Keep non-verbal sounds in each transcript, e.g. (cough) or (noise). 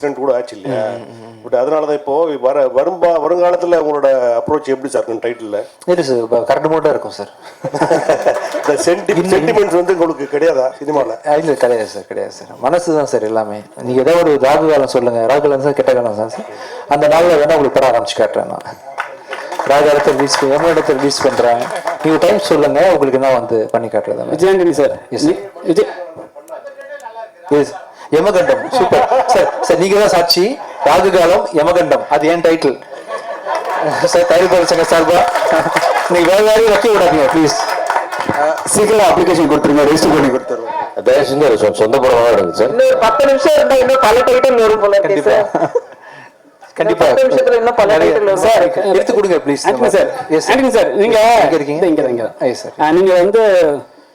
Accident கூட ஆச்சு இல்லையா? பட் அதனால தான் இப்போ வர வரும்பா வருங்காலத்தில் உங்களோட அப்ரோச் எப்படி சார் இருக்கும் டைட்டிலில் இல்லை சார் இப்போ கரெக்ட் மட்டும் இருக்கும் சார் இந்த சென்டி சென்டிமெண்ட்ஸ் வந்து உங்களுக்கு கிடையாதா சினிமாவில் இல்லை கிடையாது சார் கிடையாது சார் மனசு தான் சார் எல்லாமே. நீங்கள் ஏதோ ஒரு ராகு காலம் சொல்லுங்கள் ராகு காலம் சார் கெட்ட காலம் சார் அந்த நாளில் வேணால் உங்களுக்கு படம் ஆரம்பிச்சு காட்டுறேன் நான். ராகு இடத்துல ரிலீஸ் எவ்வளோ இடத்துல ரிலீஸ் பண்ணுறேன் நீங்கள் டைம் சொல்லுங்கள் உங்களுக்கு நான் வந்து பண்ணி காட்டுறது விஜயாண்டனி சார். விஜய் எஸ் யமகண்டம். சூப்பர் சார் சார் நீங்க தான் சாட்சி. ராகு காலம் யமகண்டம். அது ஏன் டைட்டில் சார் தயாரிப்பாளர் சங்க சார்பா? நீங்க வேற யாரையும் வைக்க விடாதீங்க ப்ளீஸ் சீக்கிரம் அப்ளிகேஷன் கொடுத்துருங்க ரெஜிஸ்டர் பண்ணி கொடுத்துருவோம் தயவு செஞ்சு அது சொ- சொந்த படமாக சார் இன்னும் பத்து நிமிஷம் இருந்தா இன்னும் பல டைட்டில் வரும் போல கண்டிப்பா. சார் கண்டிப்பா. பத்து நிமிஷத்துல இன்னும் பல. சார் எடுத்து கொடுங்க ப்ளீஸ் சார் எஸ் சார் நீங்க எங்க இருக்கீங்க. இங்க இங்க சார். நீங்க வந்து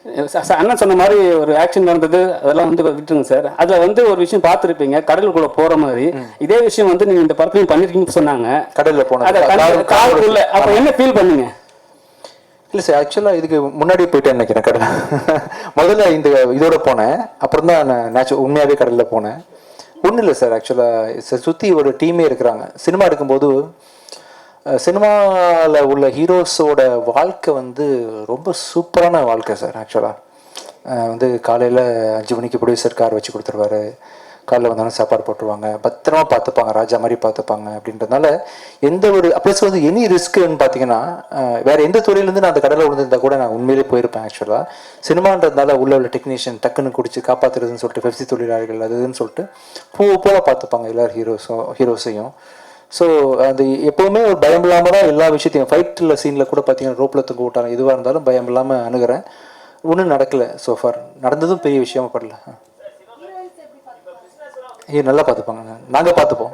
அண்ணன் சொன்ன மாதிரி ஒரு ஆக்ஷன் நடந்தது அதெல்லாம் வந்து விட்டுருங்க சார் அதுல வந்து ஒரு விஷயம் பார்த்துருப்பீங்க கடலுக்குள்ள போற மாதிரி. இதே விஷயம் வந்து நீங்க இந்த படத்துலையும் பண்ணிருக்கீங்கன்னு சொன்னாங்க. கடல்ல கார்- காருக்குள்ள அப்ப என்ன ஃபீல் பண்ணீங்க? இல்ல சார் ஆக்சுவலாக இதுக்கு முன்னாடி போயிட்டேன்னு நினைக்கிறேன் கடல். (laughs) முதல்ல இந்த இதோட போனேன் அப்புறம் தான் நான் நேச்சு உண்மையாகவே கடலில் போனேன். ஒன்றும் இல்லை சார் ஆக்சுவலாக சுற்றி ஒரு டீமே இருக்கிறாங்க. சினிமா எடுக்கும்போது சினிமாவில் உள்ள ஹீரோஸோட வாழ்க்கை வந்து ரொம்ப சூப்பரான வாழ்க்கை சார் ஆக்சுவலாக வந்து காலையில் அஞ்சு மணிக்கு ப்ரொடியூசர் கார் வச்சு கொடுத்துருவாரு. காலைல வந்தாலும் சாப்பாடு போட்டுருவாங்க. பத்திரமா பார்த்துப்பாங்க ராஜா மாதிரி பார்த்துப்பாங்க அப்படின்றதுனால எந்த ஒரு ப்ளஸ் வந்து எனி ரிஸ்க்குன்னு பார்த்தீங்கன்னா வேற எந்த துறையிலேருந்து நான் அந்த கடலில் விழுந்திருந்தா கூட நான் உண்மையிலே போயிருப்பேன் ஆக்சுவலாக சினிமான்றதுனால உள்ள உள்ள டெக்னீஷியன் டக்குன்னு குடிச்சு காப்பாற்றுறதுன்னு சொல்லிட்டு பெப்சி தொழிலாளர்கள் அதுன்னு சொல்லிட்டு பூ போல பார்த்துப்பாங்க எல்லாரும் ஹீரோஸும் ஹீரோஸையும் ஸோ அது எப்போவுமே ஒரு பயம் இல்லாமல் தான் எல்லா விஷயத்தையும் ஃபைட்டில் சீனில் கூட பார்த்தீங்கன்னா ரோப்பில் தூங்க விட்டாங்க. எதுவாக இருந்தாலும் பயம் இல்லாமல் அணுகிறேன். ஒன்றும் நடக்கலை சோஃபார் நடந்ததும் பெரிய விஷயமா படல. ஐயோ நல்லா பார்த்துப்பாங்க நாங்கள் பார்த்துப்போம்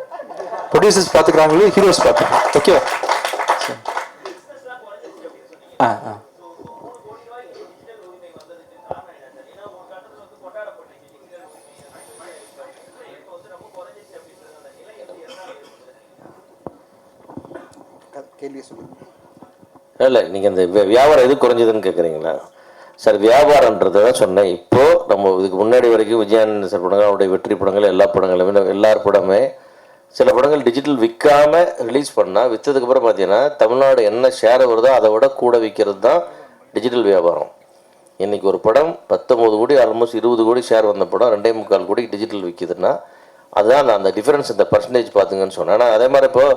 ப்ரொடியூசர்ஸ் பார்த்துக்கிறாங்களோ ஹீரோஸ் பார்த்துப்போம் ஓகே ஆ ஆ. கேள்வியை சொல்லுங்கள் இல்லை நீங்கள் இந்த வியாபாரம் எது குறைஞ்சதுன்னு கேட்குறீங்களா சார் வியாபாரன்றதை தான் சொன்னேன். இப்போது நம்ம இதுக்கு முன்னாடி வரைக்கும் விஜயானந்த சார் படங்கள் அவருடைய வெற்றி படங்கள் எல்லா படங்களுமே எல்லார் படமே சில படங்கள் டிஜிட்டல் விற்காம ரிலீஸ் பண்ணால் விற்றதுக்கப்புறம் பார்த்தீங்கன்னா தமிழ்நாடு என்ன ஷேர் வருதோ அதை விட கூட விற்கிறது தான் டிஜிட்டல் வியாபாரம். இன்றைக்கி ஒரு படம் பத்தொம்போது கோடி ஆல்மோஸ்ட் இருபது கோடி ஷேர் வந்த படம் ரெண்டே முக்கால் கோடி டிஜிட்டல் விற்கிதுன்னா அதுதான் அந்த- அந்த டிஃப்ரென்ஸ் இந்த பர்சன்டேஜ் பார்த்துங்கன்னு சொன்னேன். ஆனால் அதே மாதிரி இப்போது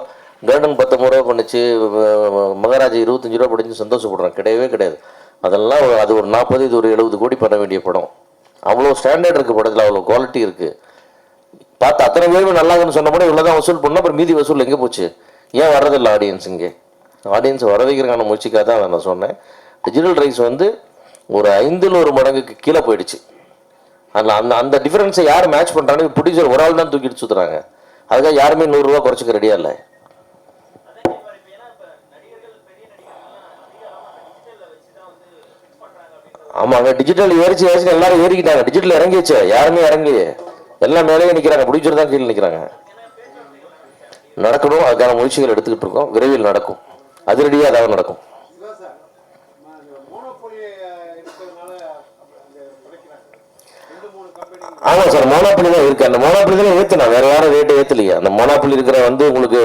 கேர்டன் பத்தொம்பது ரூபா பண்ணுச்சு மகாராஜா இருபத்தஞ்சு ரூபா படிச்சு சந்தோஷப்படுறான் கிடையவே கிடையாது. அதெல்லாம் அது ஒரு நாற்பது இது ஒரு எழுபது கோடி பண்ண வேண்டிய படம். அவ்வளோ ஸ்டாண்டர்ட் இருக்குது படத்தில் அவ்வளோ குவாலிட்டி இருக்குது பார்த்து அத்தனை பேருமே நல்லாங்கன்னு சொன்ன படம் இவ்வளோ தான் வசூல் பண்ணோம் அப்புறம் மீதி வசூல் எங்கே போச்சு? ஏன் வர்றதில்லை ஆடியன்ஸ் இங்கே? ஆடியன்ஸ் வர வைக்கிறக்கான முயற்சிக்காக தான் நான் சொன்னேன். டிஜிட்டல் ரைஸ் வந்து ஒரு ஐந்தில் ஒரு மடங்குக்கு கீழே போயிடுச்சு. அதில் அந்த அந்த டிஃப்ரென்ஸை யார் மேட்ச் பண்ணுறாங்க ப்ரொடியூசர் ஒரு ஆள் தான் தூக்கிட்டு சுற்றுறாங்க அதுக்காக யாருமே நூறுரூவா குறைச்சிக்க ரெடியாக இல்லை. ஆமாங்க டிஜிட்டல் ஏறிச்சு ஏறிச்சு எல்லாரும் ஏறிக்கிட்டாங்க. டிஜிட்டல் இறங்கிச்சு யாருமே இறங்கலையே. எல்லாம் மேலேயே நிற்கிறாங்க ப்ரொடியூசர் தான் கீழே நிற்கிறாங்க நடக்கணும். அதுக்கான முயற்சிகள் எடுத்துக்கிட்டு இருக்கோம். விரைவில் நடக்கும். அதிரடியாக அதாவது நடக்கும். ஆமாம் சார். மோனாப்பிளி தான் இருக்கு. அந்த மோனாப்பிளி தான் ஏற்றுனா வேற யாரும் ரேட்டை ஏற்றலையே அந்த மோனாப்பிளி இருக்கிற வந்து உங்களுக்கு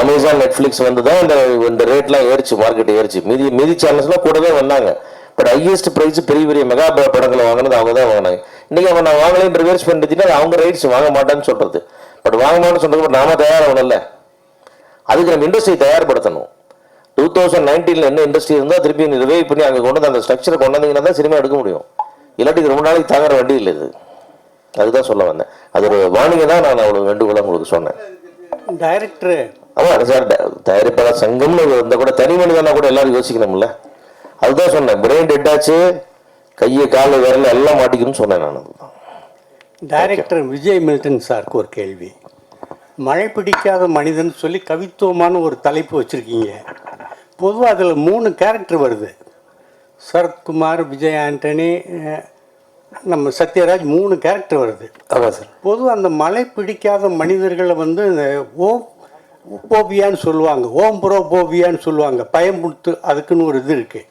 அமேசான் நெட்ஃப்ளிக்ஸ் வந்து தான் இந்த இந்த ரேட்லாம் ஏறிச்சு. மார்க்கெட் ஏறிச்சு. மீதி மீதி சேனல்ஸ்லாம் கூடவே வந்தாங்க. பட் ஹையஸ்ட் ப்ரைஸ் பெரிய பெரிய மெகா படங்களை வாங்கினது அவங்க தான் வாங்கினாங்க. இன்னைக்கு அவன் நான் வாங்கலைன்னு ரிவர்ஸ் பண்ணிட்டுனா அவங்க ரைட்ஸ் வாங்க மாட்டேன்னு சொல்றது. பட் வாங்க மாட்டேன்னு சொல்றது நாம தயாராகணும்ல? அதுக்கு நம்ம இண்டஸ்ட்ரி தயார்படுத்தணும். டூ தௌசண்ட் நைன்டீனில் என்ன இண்டஸ்ட்ரி இருந்தால் திருப்பி ரிவைவ் பண்ணி அங்கே கொண்டு வந்து அந்த ஸ்ட்ரக்சரை கொண்டு வந்தீங்கன்னா தான் சினிமா எடுக்க முடியும். இல்லாட்டி இது ரொம்ப நாளைக்கு தாங்குற வண்டி இல்லை இது. அதுதான் சொல்ல வந்தேன். அது ஒரு வார்னிங்கை தான் நான் அவ்வளோ வேண்டுகோளாக உங்களுக்கு சொன்னேன். டைரக்டரு ஆமாம் சார் தயாரிப்பாளர் சங்கம்னு இருந்தால் கூட தனி மனிதனா கூட எல்லாரும் யோசிக்கணும்ல? அதுதான் சொன்னேன் பிரெயின் டெட்டாச்சு கையை காலு விரல எல்லாம் மாட்டிக்கணும்னு சொன்னேன் நான் அதுதான். டைரக்டர் விஜய் மில்டன் சாருக்கு ஒரு கேள்வி. மழை பிடிக்காத மனிதன் சொல்லி கவித்துவமான ஒரு தலைப்பு வச்சுருக்கீங்க. பொதுவாக அதில் மூணு கேரக்டர் வருது. சரத்குமார் விஜய் ஆண்டனி நம்ம சத்யராஜ் மூணு கேரக்டர் வருது. ஆமாம் சார். பொதுவாக அந்த மழை பிடிக்காத மனிதர்களை வந்து இந்த ஓம் போபியான்னு சொல்லுவாங்க ஓம் புரோ போபியான்னு சொல்லுவாங்க பயமுடுத்து அதுக்குன்னு ஒரு இது இருக்குது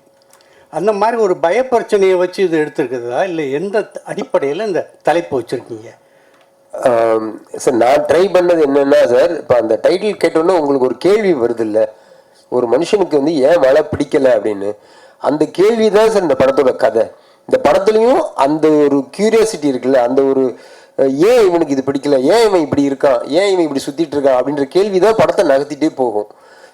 அந்த மாதிரி ஒரு பயப்பிரச்சனையை வச்சு இது எடுத்துருக்குதா இல்லை எந்த அடிப்படையில் இந்த தலைப்பு வச்சுருக்கீங்க? சார் நான் ட்ரை பண்ணது என்னென்னா சார் இப்போ அந்த டைட்டில் கேட்டோன்னே உங்களுக்கு ஒரு கேள்வி வருது இல்லை ஒரு மனுஷனுக்கு வந்து ஏன் மழை பிடிக்கல அப்படின்னு. அந்த கேள்வி தான் சார் இந்த படத்தோட கதை. இந்த படத்துலையும் அந்த ஒரு கியூரியாசிட்டி இருக்குல்ல அந்த ஒரு ஏன் இவனுக்கு இது பிடிக்கல? ஏன் இவன் இப்படி இருக்கான்? ஏன் இவன் இப்படி சுற்றிட்டு இருக்கான்? அப்படின்ற கேள்வி தான் படத்தை நகர்த்திட்டே போகும்.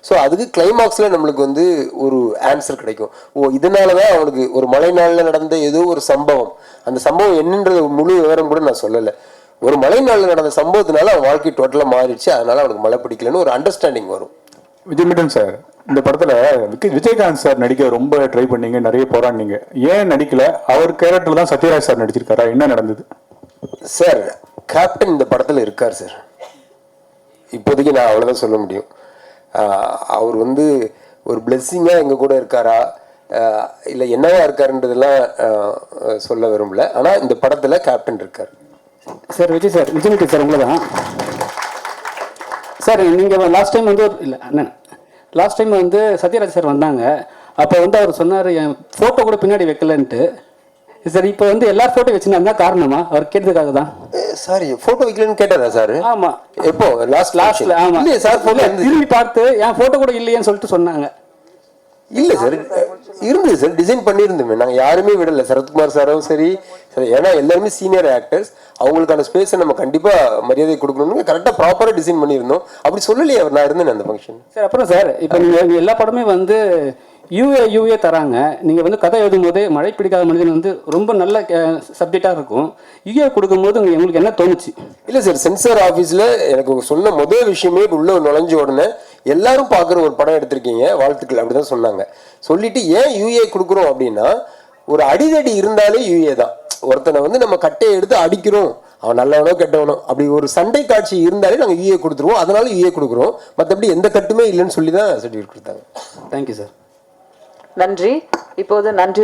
ஸோ அதுக்கு கிளைமாக்ஸில் நம்மளுக்கு வந்து ஒரு ஆன்சர் கிடைக்கும். ஓ இதனால தான் அவனுக்கு ஒரு மழை நாளில் நடந்த ஏதோ ஒரு சம்பவம். அந்த சம்பவம் என்னன்றது முழு விவரம் கூட நான் சொல்லலை. ஒரு மழை நாளில் நடந்த சம்பவத்தினால அவன் வாழ்க்கை டோட்டலாக மாறிடுச்சு. அதனால அவனுக்கு மழை பிடிக்கலன்னு ஒரு அண்டர்ஸ்டாண்டிங் வரும். விஜய் சார் இந்த படத்துல விஜயகாந்த் சார் நடிக்க ரொம்ப ட்ரை பண்ணீங்க நிறைய போராடினீங்க. ஏன் நடிக்கல? அவர் கேரக்டர் தான் சத்யராஜ் சார் நடிச்சிருக்காரா? என்ன நடந்தது? சார் கேப்டன் இந்த படத்தில் இருக்கார் சார் இப்போதைக்கு நான் அவ்வளோதான் சொல்ல முடியும். அவர் வந்து ஒரு பிளெஸ்ஸிங்காக எங்கள் கூட இருக்காரா? இல்லை என்னவா இருக்காருன்றதெல்லாம் சொல்ல விரும்பல. ஆனால் இந்த படத்தில் கேப்டன் இருக்கார். சார் விஜய் சார் விஜய் மிட்டி சார் உங்களை தான் சார் நீங்கள் லாஸ்ட் டைம் வந்து ஒரு இல்லை அண்ணன் லாஸ்ட் டைம் வந்து சத்யராஜ் சார் வந்தாங்க. அப்போ வந்து அவர் சொன்னார் என் ஃபோட்டோ கூட பின்னாடி வைக்கலன்ட்டு. சார் இப்போ வந்து எல்லா ஃபோட்டோ வச்சுருந்தா காரணமா? அவர் கேட்டதுக்காக தான் சாரி ஃபோட்டோ வைக்கலன்னு கேட்டாரா சார் ஆமாம் எப்போ? லாஸ்ட் லாஸ்ட்ல ஆமாம் இல்லையே சார் ஃபோட்டோ திரும்பி பார்த்து என் ஃபோட்டோ கூட இல்லையேன்னு சொல்லிட்டு சொன்னாங்க. இல்ல சார் இருந்தது சார் டிசைன் பண்ணியிருந்தோமே. நாங்கள் யாருமே விடல. சரத்குமார் சாரும் சரி சரி, ஏன்னா எல்லாருமே சீனியர் ஆக்டர்ஸ் அவங்களுக்கான ஸ்பேஸை நம்ம கண்டிப்பா மரியாதை கொடுக்கணும்னு கரெக்டாக ப்ராப்பராக டிசைன் பண்ணியிருந்தோம். அப்படி சொல்லலையே அவர். நான் இருந்தேன் அந்த ஃபங்க்ஷன் சார் அப்புறம் சார் இப்போ நீங்கள் எல்லா படமே வந்து யூஏ யூஏ தராங்க. நீங்கள் வந்து கதை எழுதும்போது மழை பிடிக்காத மனிதன் வந்து ரொம்ப நல்ல சப்ஜெக்டாக இருக்கும். யூஏ கொடுக்கும்போது உங்களுக்கு என்ன தோணுச்சு? இல்ல சார் சென்சார் ஆஃபீஸில் எனக்கு சொன்ன முதல் விஷயமே உள்ள நுழைஞ்ச உடனே எல்லாரும் பார்க்குற ஒரு படம் எடுத்திருக்கீங்க வாழ்த்துக்கள் அப்படிதான் சொன்னாங்க. சொல்லிட்டு ஏன் யூஏ கொடுக்குறோம் அப்படின்னா ஒரு அடிதடி இருந்தாலே யூஏ தான். ஒருத்தனை வந்து நம்ம கட்டையை எடுத்து அடிக்கிறோம். அவன் நல்லவனோ கெட்டவனோ அப்படி ஒரு சண்டை காட்சி இருந்தாலே நாங்கள் யூஏ கொடுத்துருவோம். அதனால யூஏ கொடுக்குறோம். மற்றபடி எந்த கட்டுமே இல்லைன்னு சொல்லி தான் சர்டிஃபிகேட் கொடுத்தாங்க தேங்க்யூ சார் நன்றி. இப்போது நன்றி.